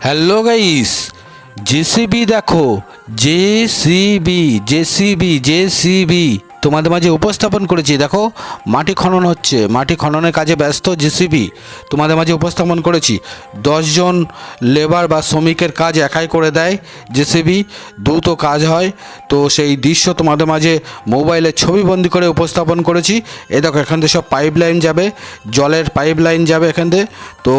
Hello guys JCB দেখো JCB JCB JCB তোমাদের মাঝে উপস্থাপন করেছি। দেখো, মাটি খনন হচ্ছে। মাটি খননের কাজে ব্যস্ত জেসিবি তোমাদের মাঝে উপস্থাপন করেছি। দশজন লেবার বা শ্রমিকের কাজ একাই করে দেয় জেসিবি দ্রুত কাজ হয়। তো সেই দৃশ্য তোমাদের মাঝে মোবাইলে ছবিবন্দি করে উপস্থাপন করেছি। এ দেখো, এখান থেকে সব পাইপ লাইন যাবে। জলের পাইপ লাইন যাবে এখান থেকে তো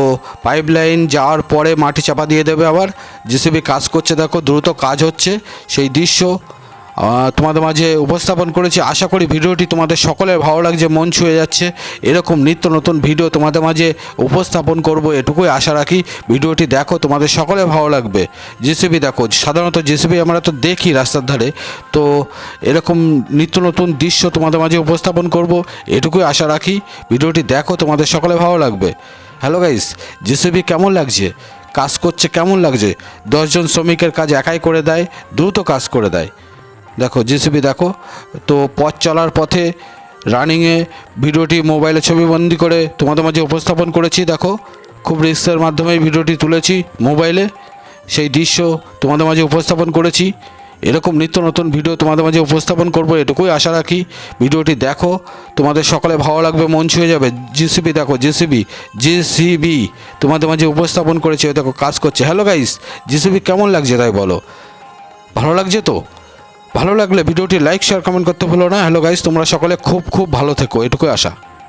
পাইপ লাইন যাওয়ার পরে মাটি চাপা দিয়ে দেবে আবার। জেসিবি কাজ করছে, দেখো, দ্রুত কাজ হচ্ছে। সেই দৃশ্য তোমাদের মাঝে উপস্থাপন করেছি। আশা করি ভিডিওটি তোমাদের সকলের ভালো লাগছে, মন ছুঁয়ে যাচ্ছে। এরকম নিত্য নতুন ভিডিও তোমাদের মাঝে উপস্থাপন করব, এটুকুই আশা রাখি। ভিডিওটি দেখো, তোমাদের সকলে ভালো লাগবে। জেসিবি দেখো, সাধারণত জেসিবি আমরা তো দেখি রাস্তার ধারে। তো এরকম নিত্য নতুন দৃশ্য তোমাদের মাঝে উপস্থাপন করব, এটুকুই আশা রাখি। ভিডিওটি দেখো, তোমাদের সকলে ভালো লাগবে। হ্যালো গাইস জেসিবি কেমন লাগছে? কাজ করছে কেমন লাগছে? দশজন শ্রমিকের কাজ একাই করে দেয়, দ্রুত কাজ করে দেয়। দেখো, জেসিবি, দেখো। তো পথ চলার পথে রানিংয়ে ভিডিওটি মোবাইলে ছবিবন্দি করে তোমাদের মাঝে উপস্থাপন করেছি, দেখো। খুব রিস্কের মাধ্যমে ভিডিওটি তুলেছি মোবাইলে। সেই দৃশ্য তোমাদের মাঝে উপস্থাপন করেছি। এরকম নিত্য নতুন ভিডিও তোমাদের মাঝে উপস্থাপন করব, এটুকুই আশা রাখি। ভিডিওটি দেখো, তোমাদের সকলে ভালো লাগবে, মন ছুঁয়ে যাবে। জিসিবি, দেখো, জিসিবি জিসিবি তোমাদের মাঝে উপস্থাপন করেছে, দেখো, কাজ করছে। হ্যালো গাইস জিসিবি কেমন লাগছে তাই বলো? ভালো লাগছে তো? ভালো লাগলে ভিডিওটি লাইক শেয়ার কমেন্ট করতে ভুলো না। হ্যালো গাইজ তোমরা সকলে খুব খুব ভালো থেকো। এটুকুই আশা।